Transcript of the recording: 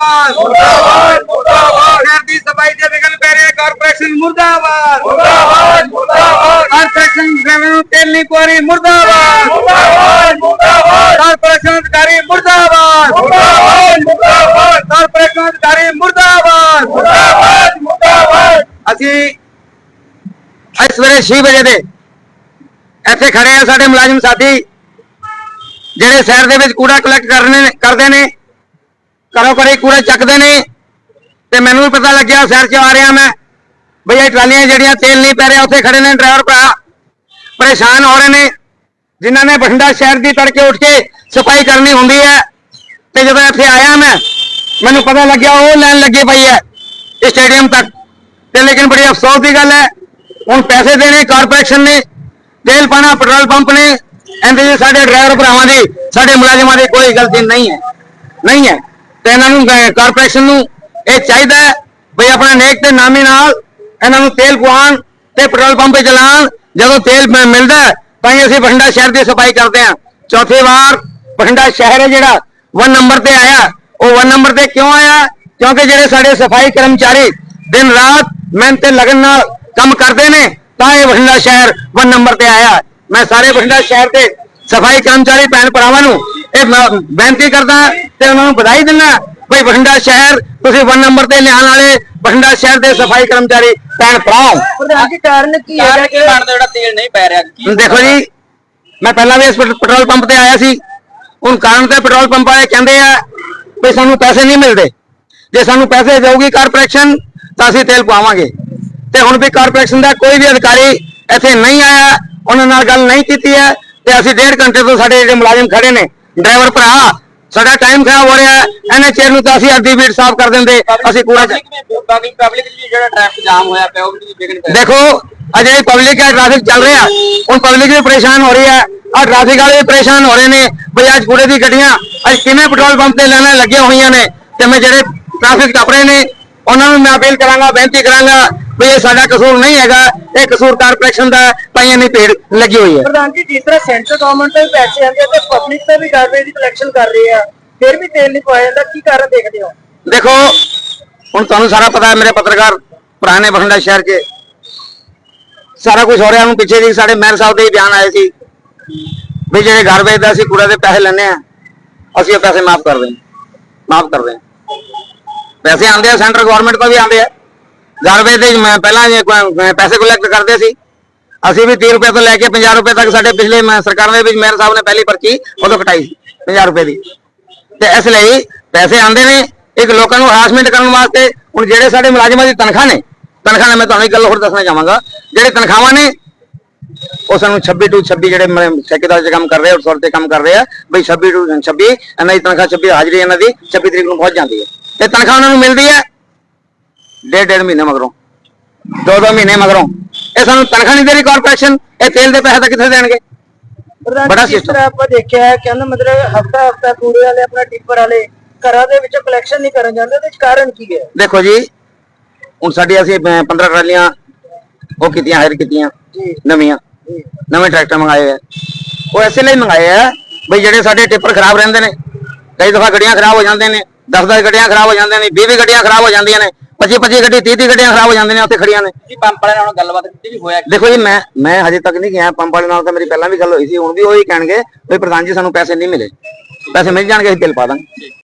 ਮੁਰਦਾਬਾਦ ਮੁਰਦਾਬਾਦ ਸ਼ਹਿਰ ਦੀ ਸਫ਼ਾਈ ਦੇ ਵਿਗਨ ਪੈ ਰਿਹਾ ਕਾਰਪੋਰੇਸ਼ਨ ਮੁਰਦਾਬਾਦ। ਮੁਰਦਾਬਾਦ ਮੁਰਦਾਬਾਦ। ਕਾਰਪੋਰੇਸ਼ਨ ਰੈਵਨਿਊ ਤੇਲ ਨਹੀਂ ਕੁਆਰੀ ਮੁਰਦਾਬਾਦ। ਮੁਰਦਾਬਾਦ ਮੁਰਦਾਬਾਦ। ਕਾਰਪੋਰੇਸ਼ਨ ਅਧਿਕਾਰੀ ਮੁਰਦਾਬਾਦ। ਮੁਰਦਾਬਾਦ ਮੁਰਦਾਬਾਦ। ਕਾਰਪੋਰੇਸ਼ਨ ਅਧਿਕਾਰੀ ਮੁਰਦਾਬਾਦ। ਮੁਰਦਾਬਾਦ ਮੁਰਦਾਬਾਦ। ਅਸੀਂ ਅੱਜ ਸਵੇਰੇ 6 ਵਜੇ ਦੇ ਇੱਥੇ ਖੜੇ ਆ ਸਾਡੇ ਮੁਲਾਜ਼ਮ ਸਾਥੀ ਜਿਹੜੇ ਸ਼ਹਿਰ ਦੇ ਵਿੱਚ ਕੂੜਾ ਕਲੈਕਟ ਕਰਨੇ ਕਰਦੇ ਨੇ। ਘਰੋਂ ਘਰੇ ਕੂੜਾ ਚੱਕਦੇ ਨੇ ਤੇ ਮੈਨੂੰ ਵੀ ਪਤਾ ਲੱਗਿਆ ਸ਼ਹਿਰ 'ਚ ਆ ਰਿਹਾ ਮੈਂ। ਬਈ ਇਹ ਟਰਾਲੀਆਂ ਜਿਹੜੀਆਂ ਤੇਲ ਨਹੀਂ ਪੈ ਰਿਹਾ, ਉੱਥੇ ਖੜੇ ਨੇ ਡਰਾਈਵਰ ਭਰਾ। ਪਰੇਸ਼ਾਨ ਹੋ ਰਹੇ ਨੇ। ਜਿਨ੍ਹਾਂ ਨੇ ਬਠਿੰਡਾ ਸ਼ਹਿਰ ਦੀ ਤੜਕੇ ਉੱਠ ਕੇ ਸਫ਼ਾਈ ਕਰਨੀ ਹੁੰਦੀ ਹੈ ਤੇ ਜਦੋਂ ਇੱਥੇ ਆਇਆ ਮੈਂ, ਮੈਨੂੰ ਪਤਾ ਲੱਗਿਆ ਉਹ ਲਾਈਨ ਲੱਗੀ ਪਈ ਹੈ ਸਟੇਡੀਅਮ ਤੱਕ। ਤੇ ਲੇਕਿਨ ਬੜੀ ਅਫਸੋਸ ਦੀ ਗੱਲ ਹੈ, ਹੁਣ ਪੈਸੇ ਦੇਣੇ, ਕਾਰਪੋਰੇਸ਼ਨ ਨੇ, ਤੇਲ ਪਾਣਾ, ਪੈਟਰੋਲ ਪੰਪ ਨੇ ਇਹਦੇ 'ਚ ਸਾਡੇ ਡਰਾਈਵਰ ਭਰਾਵਾਂ ਦੀ, ਸਾਡੇ ਮੁਲਾਜ਼ਮਾਂ ਦੀ ਕੋਈ ਗਲਤੀ ਨਹੀਂ ਹੈ। ਨਹੀਂ ਹੈ। ਤੇ ਇਹਨਾਂ ਨੂੰ ਕਾਰਪੋਰੇਸ਼ਨ ਨੂੰ ਇਹ ਚਾਹੀਦਾ ਹੈ ਵੀ ਆਪਣਾ ਨੇਕ ਤੇ ਨਾਮੀ ਨਾਲ ਇਹਨਾਂ ਨੂੰ ਤੇਲ ਪਵਾਉਣ ਤੇ ਪੈਟਰੋਲ ਪੰਪ ਤੇ ਜਦੋਂ ਤੇਲ ਮਿਲਦਾ ਤਾਂ ਹੀ ਅਸੀਂ ਬਠਿੰਡਾ ਸ਼ਹਿਰ ਦੀ ਸਫ਼ਾਈ ਕਰਦੇ ਹਾਂ। ਚੌਥੀ ਵਾਰ ਬਠਿੰਡਾ ਸ਼ਹਿਰ ਹੈ ਜਿਹੜਾ ਵਨ ਨੰਬਰ ਤੇ ਆਇਆ। ਉਹ ਵਨ ਨੰਬਰ ਤੇ ਕਿਉਂ ਆਇਆ? ਕਿਉਂਕਿ ਜਿਹੜੇ ਸਾਡੇ ਸਫ਼ਾਈ ਕਰਮਚਾਰੀ ਦਿਨ ਰਾਤ ਮਿਹਨਤ ਤੇ ਲਗਨ ਨਾਲ ਕੰਮ ਕਰਦੇ ਨੇ, ਤਾਂ ਇਹ ਬਠਿੰਡਾ ਸ਼ਹਿਰ ਵਨ ਨੰਬਰ ਤੇ ਆਇਆ। ਮੈਂ ਸਾਰੇ ਬਠਿੰਡਾ ਸ਼ਹਿਰ ਦੇ ਸਫ਼ਾਈ ਕਰਮਚਾਰੀ ਭੈਣ ਭਰਾਵਾਂ ਨੂੰ ਇਹ ਮ- ਬੇਨਤੀ ਕਰਦਾ ਤੇ ਉਹਨਾਂ ਨੂੰ ਵਧਾਈ ਦਿੰਦਾ। ਭਈ ਬਠਿੰਡਾ ਸ਼ਹਿਰ ਤੁਸੀਂ ਵਨ ਨੰਬਰ ਤੇ ਲਿਆਉਣ ਵਾਲੇ ਬਠਿੰਡਾ ਸ਼ਹਿਰ ਦੇ ਸਫ਼ਾਈ ਕਰਮਚਾਰੀ ਭੈਣ ਭਰਾ। ਹੋ ਪ੍ਰਧਾਨ ਜੀ ਕਾਰਨ ਕੀ ਹੈਗਾ ਕਾਰਨ ਕਿ ਕੀ ਬਣਦਾ ਜਿਹੜਾ ਤੇਲ ਨਹੀਂ ਪੈ ਰਿਹਾ? ਕੀ ਹੁਣ ਦੇਖੋ ਜੀ ਮੈਂ ਪਹਿਲਾਂ ਵੀ ਇਸ ਪੈਟ- ਪੈਟਰੋਲ ਪੰਪ ਤੇ ਆਇਆ ਸੀ। ਹੁਣ ਕਾਰਨ ਤੇ ਪੈਟਰੋਲ ਪੰਪ ਵਾਲੇ ਕਹਿੰਦੇ ਆ ਵੀ ਸਾਨੂੰ ਪੈਸੇ ਨਹੀਂ ਮਿਲਦੇ। ਜੇ ਸਾਨੂੰ ਪੈਸੇ ਦੇਊਗੀ ਕਾਰਪੋਰੇਸ਼ਨ ਤਾਂ ਅਸੀਂ ਤੇਲ ਪਵਾਵਾਂਗੇ। ਤੇ ਹੁਣ ਵੀ ਕਾਰਪੋਰੇਸ਼ਨ ਦਾ ਕੋਈ ਵੀ ਅਧਿਕਾਰੀ ਇੱਥੇ ਨਹੀਂ ਆਇਆ ਉਹਨਾਂ ਨਾਲ ਗੱਲ ਨਹੀਂ ਕੀਤੀ ਹੈ। ਤੇ ਅਸੀਂ ਡੇਢ ਘੰਟੇ ਤੋਂ ਸਾਡੇ ਜਿਹੜੇ ਮੁਲਾਜ਼ਮ ਖੜੇ ਨੇ ਡਰਾਈਵਰ ਭਰਾ ਸਾਡਾ ਟਾਈਮ ਖਰਾਬ ਹੋ ਰਿਹਾ ਹੈ। ਚੇਰ ਨੂੰ ਤਾਂ ਅਸੀਂ ਅੱਧੀ ਵੀਟ ਸਾਫ਼ ਕਰ ਦਿੰਦੇ। ਅਸੀਂ ਕੂੜਾ ਪਬਲਿਕ ਪਬਲਿਕ ਲਈ ਜਿਹੜਾ ਟ੍ਰੈਫਿਕ ਜਾਮ ਹੋਇਆ ਪਿਆ ਉਹ ਵੀ ਵਿਗੜ ਪਿਆ ਦੇਖੋ ਜਿਹੜੀ ਪਬਲਿਕ ਹੈ ਟ੍ਰੈਫਿਕ ਚੱਲ ਰਿਹਾ। ਹੁਣ ਪਬਲਿਕ ਵੀ ਪਰੇਸ਼ਾਨ ਹੋ ਰਹੀ ਹੈ। ਆ ਟ੍ਰੈਫਿਕ ਵਾਲੇ ਵੀ ਪਰੇਸ਼ਾਨ ਹੋ ਰਹੇ ਨੇ। ਬਈ ਅੱਜ ਕੂੜੇ ਦੀ ਗੱਡੀਆਂ ਅੱਜ ਕਿਵੇਂ ਪੈਟਰੋਲ ਪੰਪ ਤੇ ਲਾਈਨਾਂ ਲੱਗੀਆਂ ਹੋਈਆਂ ਨੇ। ਤੇ ਮੈਂ ਜਿਹੜੇ ਟ੍ਰੈਫਿਕ ਟੱਪ ਰਹੇ ਨੇ ਉਹਨਾਂ ਨੂੰ ਮੈਂ ਅਪੀਲ ਕਰਾਂਗਾ ਬੇਨਤੀ ਕਰਾਂਗਾ। ਵੀ ਇਹ ਸਾਡਾ ਕਸੂਰ ਨਹੀਂ ਹੈਗਾ ਇਹ ਕਸੂਰ ਕਾਰਪੋਰੇਸ਼ਨ ਦਾ ਪਾਈਆਂ ਨਹੀਂ ਭੀੜ ਲੱਗੀ ਹੋਈ ਹੈ। ਪ੍ਰਧਾਨ ਜੀ ਜਿਸ ਤਰ੍ਹਾਂ ਸੈਂਟਰ ਗਵਰਨਮੈਂਟ ਤੋਂ ਵੀ ਪੈਸੇ ਆਉਂਦੇ ਆ ਤੇ ਪਬਲਿਕ ਤੋਂ ਵੀ ਗਾਰਬੇਜ ਦੀ ਕਲੈਕਸ਼ਨ ਕਰ ਰਹੇ ਆ। ਫਿਰ ਵੀ ਤੇਲ ਨਹੀਂ ਪਾਇਆ ਜਾਂਦਾ ਕੀ ਕਾਰਨ ਦੇਖਦੇ ਹੋ? ਦੇਖੋ ਹੁਣ ਤੁਹਾਨੂੰ ਸਾਰਾ ਪਤਾ ਹੈ ਮੇਰੇ ਪੱਤਰਕਾਰ ਨੇ ਬਠਿੰਡਾ ਸ਼ਹਿਰ 'ਚ ਸਾਰਾ ਕੁਝ ਹੋ ਰਿਹਾ ਹੁਣ ਪਿੱਛੇ ਜੀ ਸਾਡੇ ਮੈਰ ਸਾਹਿਬ ਦੇ ਹੀ ਬਿਆਨ ਆਏ ਸੀ। ਵੀ ਜਿਹੜੇ ਘਰ ਵੇਚਦਾ ਅਸੀਂ ਕੂੜੇ ਦੇ ਪੈਸੇ ਲੈਣੇ ਆ। ਅਸੀਂ ਉਹ ਪੈਸੇ ਮਾਫ ਕਰ ਦੇਂ ਮਾਫ ਕਰ ਦੇਂ ਪੈਸੇ ਆਉਂਦੇ ਆ ਸੈਂਟਰ ਗਵਰਨਮੈਂਟ ਤੋਂ ਵੀ ਆਉਂਦੇ ਆ। ਘਰ ਵੇਚਦੇ ਮੈਂ ਪਹਿਲਾਂ ਜੇ ਕੋਈ ਪੈਸੇ ਕਲੈਕਟ ਕਰਦੇ ਸੀ। ਅਸੀਂ ਵੀ 30 ਰੁਪਏ ਤੋਂ ਲੈ ਕੇ 50 ਰੁਪਏ ਤੱਕ ਸਾਡੇ ਪਿਛਲੇ ਮੈਂ ਸਰਕਾਰ ਦੇ ਵਿੱਚ ਮੇਅਰ ਸਾਹਿਬ ਨੇ ਪਹਿਲੀ ਪਰਚੀ ਉਦੋਂ ਕਟਾਈ ਸੀ 50 ਰੁਪਏ ਦੀ। ਤੇ ਇਸ ਲਈ ਪੈਸੇ ਆਉਂਦੇ ਨੇ, ਇੱਕ ਲੋਕਾਂ ਨੂੰ ਹਰਾਸਮੈਂਟ ਕਰਨ ਵਾਸਤੇ। ਹੁਣ ਜਿਹੜੇ ਸਾਡੇ ਮੁਲਾਜ਼ਮਾਂ ਦੀ ਤਨਖਾਹ ਨੇ, ਤਨਖਾਹ ਨਾਲ ਮੈਂ ਤੁਹਾਨੂੰ ਇੱਕ ਗੱਲ ਹੋਰ ਦੱਸਣਾ ਚਾਹਾਂਗਾ। ਜਿਹੜੇ ਤਨਖਾਹਾਂ ਨੇ, ਉਹ ਸਾਨੂੰ 26 ਟੂ 26 ਜਿਹੜੇ ਮ- ਠੇਕੇਦਾਰ ਚ ਕੰਮ ਕਰ ਰਹੇ ਆ ਔਰ ਤੇ ਕੰਮ ਕਰ ਰਹੇ ਆ। ਬਈ 26 ਟੂ 26 ਇਹਨਾਂ ਦੀ ਤਨਖਾਹ 26 ਹਾਜ਼ਰੀ ਇਹਨਾਂ ਦੀ 26 ਤਰੀਕ ਨੂੰ ਪਹੁੰਚ ਜਾਂਦੀ ਹੈ। ਤੇ ਤਨਖਾਹ ਉਹਨਾਂ ਨੂੰ ਮਿਲਦੀ ਹੈ ਡੇਢ ਡੇਢ ਮਹੀਨੇ ਮਗਰੋਂ ਦੋ ਦੋ ਮਹੀਨੇ ਮਗਰੋਂ। ਇਹ ਸਾਨੂੰ ਤਨਖਾਹ ਨਹੀਂ ਦੇ ਰਹੀ ਕਾਰਪੋਰੇਸ਼ਨ ਇਹ ਤੇਲ ਦੇ ਪੈਸੇ ਤਾਂ ਕਿੱਥੇ ਦੇਣਗੇ? ਬੜਾ। ਤਰ੍ਹਾਂ ਆਪਾਂ ਦੇਖਿਆ ਹੈ ਕਹਿੰਦਾ ਮਤਲਬ ਹਫਤਾ ਹਫਤਾ ਕੂੜੇ ਵਾਲੇ ਆਪਣਾ ਟਿੱਪਰ ਵਾਲੇ ਘਰਾਂ ਦੇ ਵਿੱਚੋਂ ਕਲੈਕਸ਼ਨ ਨਹੀਂ ਕਰਨ ਜਾਂਦੇ ਤੇ ਕਾਰਨ ਕੀ ਹੈ? ਦੇਖੋ ਜੀ ਹੁਣ ਸਾਡੀ ਅਸੀਂ 15 ਟਰਾਲੀਆਂ ਉਹ ਕੀਤੀਆਂ ਹਾਇਰ ਕੀਤੀਆਂ ਨਵੀਆਂ। ਨਵੇਂ ਟਰੈਕਟਰ ਮੰਗਾਏ ਆ। ਉਹ ਐਸੇ ਲਈ ਮੰਗਾਏ ਆ ਬਈ ਜਿਹੜੇ ਸਾਡੇ ਟਿੱਪਰ ਖਰਾਬ ਰਹਿੰਦੇ ਨੇ ਕਈ ਦਫਾ ਗੱਡੀਆਂ ਖਰਾਬ ਹੋ ਜਾਂਦੇ ਨੇ 10-10 ਗੱਡੀਆਂ ਖਰਾਬ ਹੋ ਜਾਂਦੀਆਂ ਨੇ 20-20 ਗੱਡੀਆਂ ਖਰਾਬ ਹੋ ਜਾਂਦੀਆਂ ਨੇ 25-25 ਗੱਡੀ 30-30 ਗੱਡੀਆਂ ਖਰਾਬ ਹੋ ਜਾਂਦੀਆਂ ਨੇ ਉੱਥੇ ਖੜੀਆਂ ਨੇ। ਜੀ ਪੰਪ ਵਾਲਿਆਂ ਨਾਲ ਗੱਲਬਾਤ ਕੀਤੀ ਵੀ ਹੋਇਆ? ਦੇਖੋ ਜੀ ਮੈਂ ਮੈਂ ਹਜੇ ਤੱਕ ਨਹੀਂ ਗਿਆ ਪੰਪ ਵਾਲੇ ਨਾਲ ਤਾਂ ਮੇਰੀ ਪਹਿਲਾਂ ਵੀ ਗੱਲ ਹੋਈ ਸੀ ਹੁਣ ਵੀ ਉਹੀ ਕਹਿਣਗੇ ਵੀ ਪ੍ਰਧਾਨ ਜੀ ਸਾਨੂੰ ਪੈਸੇ ਨਹੀਂ ਮਿਲੇ। ਪੈਸੇ ਮਿਲ ਜਾਣਗੇ ਅਸੀਂ ਬਿੱਲ ਪਾ ਦਾਂਗੇ।